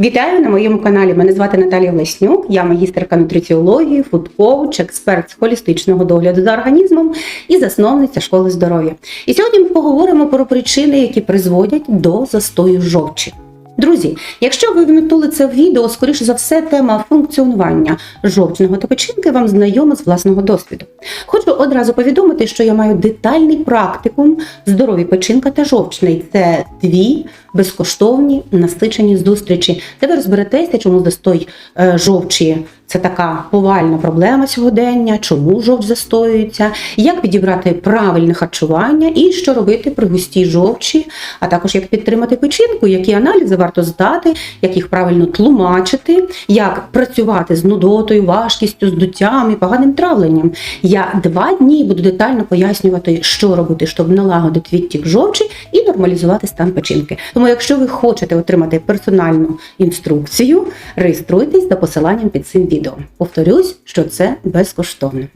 Вітаю на моєму каналі. Мене звати Наталія Влеснюк, я магістерка нутриціології, фудкоуч, експерт з холістичного догляду за організмом і засновниця школи здоров'я. І сьогодні ми поговоримо про причини, які призводять до застою жовчі. Друзі, якщо ви вмітнули це відео, скоріше за все, тема функціонування жовчного та печінки вам знайома з власного досвіду. Хочу одразу повідомити, що я маю детальний практикум здорові печінка та жовчний. Це дві безкоштовні насичені зустрічі, де ви розберетеся, чому застой е, жовчі це така повальна проблема сьогодення, чому жовч застоюється, як підібрати правильне харчування і що робити при густій жовчі, а також як підтримати печінку, які аналізи варто здати, як їх правильно тлумачити, як працювати з нудотою, важкістю, здуттям і поганим травленням. Я два дні буду детально пояснювати, що робити, щоб налагодити відтік жовчі і нормалізувати стан печінки. Тому, якщо ви хочете отримати персональну інструкцію, реєструйтесь за посиланням під цим відео. Повторюсь, що це безкоштовно.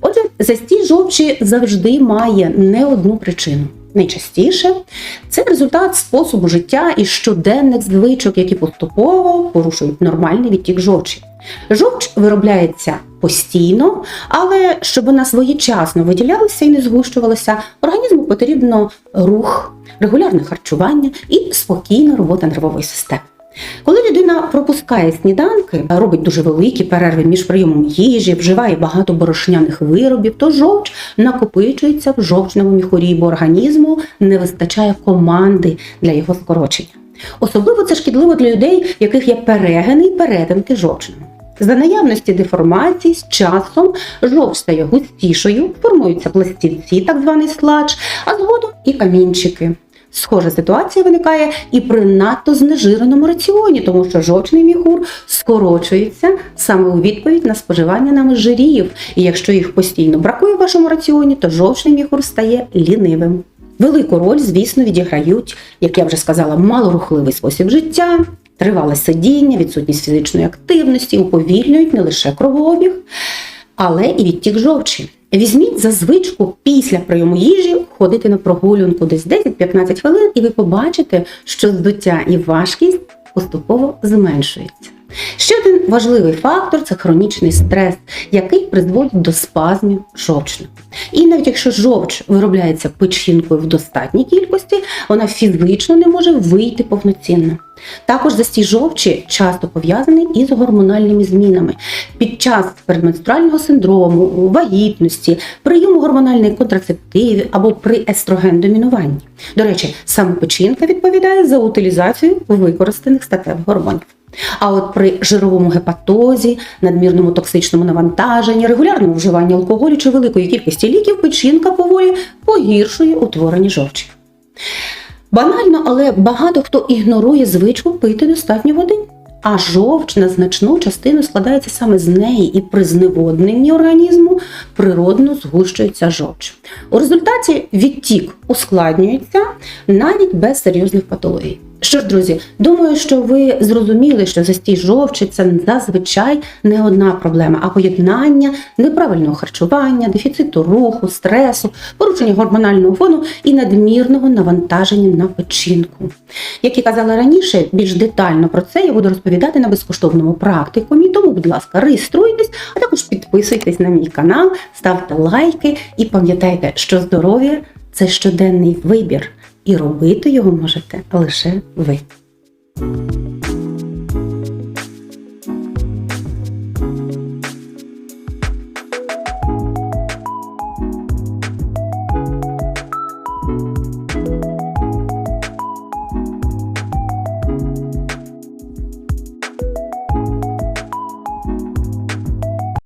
Отже, застій жовчі завжди має не одну причину. Найчастіше це результат способу життя і щоденних звичок, які поступово порушують нормальний відтік жовчі. Жовч виробляється постійно, але щоб вона своєчасно виділялася і не згущувалася, організму потрібно рух, регулярне харчування і спокійна робота нервової системи. Коли людина пропускає сніданки, робить дуже великі перерви між прийомом їжі, вживає багато борошняних виробів, то жовч накопичується в жовчному міхурі, бо організму не вистачає команди для його скорочення. Особливо це шкідливо для людей, яких є перегини і перетинки жовчного. За наявності деформацій з часом жовч стає густішою, формуються пластівці, так званий сладж, а згодом і камінчики. Схожа ситуація виникає і при надто знежиреному раціоні, тому що жовчний міхур скорочується саме у відповідь на споживання нами жирів. І якщо їх постійно бракує в вашому раціоні, то жовчний міхур стає лінивим. Велику роль, звісно, відіграють, як я вже сказала, малорухливий спосіб життя, тривале сидіння, відсутність фізичної активності, уповільнюють не лише кровообіг, але і відтік жовчі. Візьміть за звичку після прийому їжі ходити на прогулянку десь 10-15 хвилин, і ви побачите, що здуття і важкість поступово зменшується. Ще один важливий фактор це хронічний стрес, який призводить до спазмів жовчного. І навіть якщо жовч виробляється печінкою в достатній кількості, вона фізично не може вийти повноцінно. Також застій жовчі часто пов'язаний із гормональними змінами. Під час передменструального синдрому, вагітності, прийому гормональних контрацептивів або при естрогендомінуванні. До речі, саме печінка відповідає за утилізацію використаних статевих гормонів. А от при жировому гепатозі, надмірному токсичному навантаженні, регулярному вживанні алкоголю чи великої кількості ліків печінка поволі погіршує утворення жовчі. Банально, але багато хто ігнорує звичку пити достатньо води. А жовч на значну частину складається саме з неї, і при зневодненні організму природно згущується жовч. У результаті відтік ускладнюється навіть без серйозних патологій. Що ж, друзі, думаю, що ви зрозуміли, що застій жовчі це зазвичай не одна проблема, а поєднання неправильного харчування, дефіциту руху, стресу, порушення гормонального фону і надмірного навантаження на печінку. Як і казала раніше, більш детально про це я буду розповідати на безкоштовному практикумі, тому, будь ласка, реєструйтесь, а також підписуйтесь на мій канал, ставте лайки і пам'ятайте, що здоров'я це щоденний вибір і робити його можете лише ви.